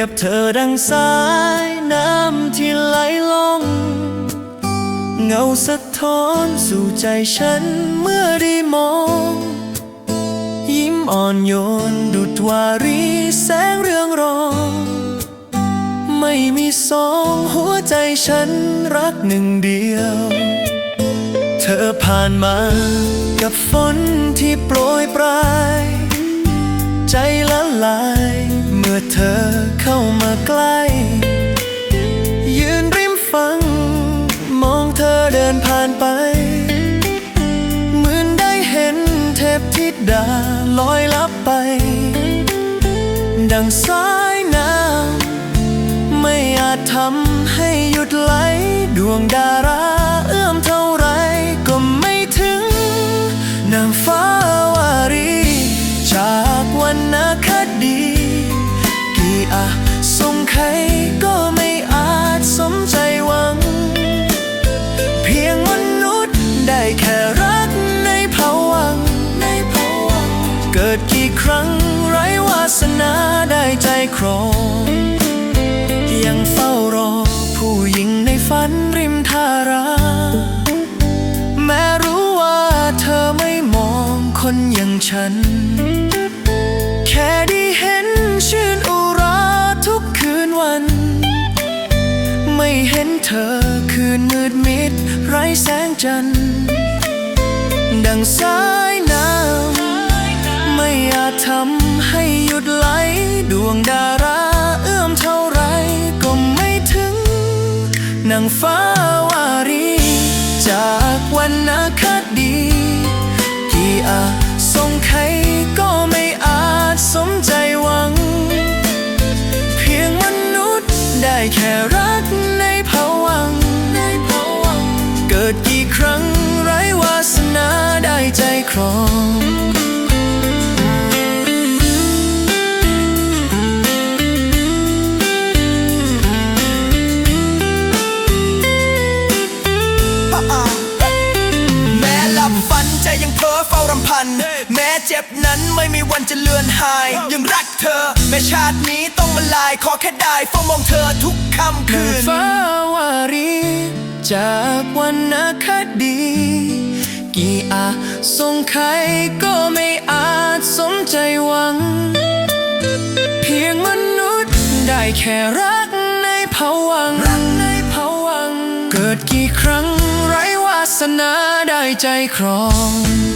แอบเธอดังสายน้ำที่ไหลลง เงาสะท้อนสู่ใจฉันเมื่อได้มอง ยิ้มอ่อนโยนดุดวารีแสงเรืองรอง ไม่มีสองหัวใจฉันรักหนึ่งเดียว เธอผ่านมากับฝนที่โปรยปลาย ใจละลาย อเธอเข้ามาใกล้ ยืนริมฟังมองเธอเดินผ่านไป เหมือนได้เห็นเทพธิดาลอยลับไป ดังสายน้ำไม่อาจทำให้หยุดไหลดวงดารา อาสงไขยก็ไม่อาจสมใจหวัง เพียงมนุษย์ได้แค่รักในภวังในภวัง เกิดกี่ครั้งไร้วาสนาได้ใจครองยังเฝ้ารอผู้หญิงในฝันริมทารา แม้รู้ว่าเธอไม่มองคนอย่างฉัน เธอคืนมืดมิด ไร้แสงจันทร์ ดังสายน้ำ ไม่อาจทำให้หยุดไหล ดวงดารา เอื้อมเท่าไรก็ไม่ถึงนางฟ้า เพ้อเฝ้ารำพัน แม้เจ็บนั้นไม่มีวันจะเลือนหาย ยังรักเธอ แม้ชาตินี้ต้องมาลายขอแค่ได้เฝ้ามองเธอทุกค่ำคืนฟ้าวารีจากวันนาคดี กี่อาสงไขยก็ไม่อาจสมใจหวัง เพียงมนุษย์ได้แค่รักในภวังค์รักในภวังค์เกิดกี่ครั้งไร้วาสนาได้ใจครอง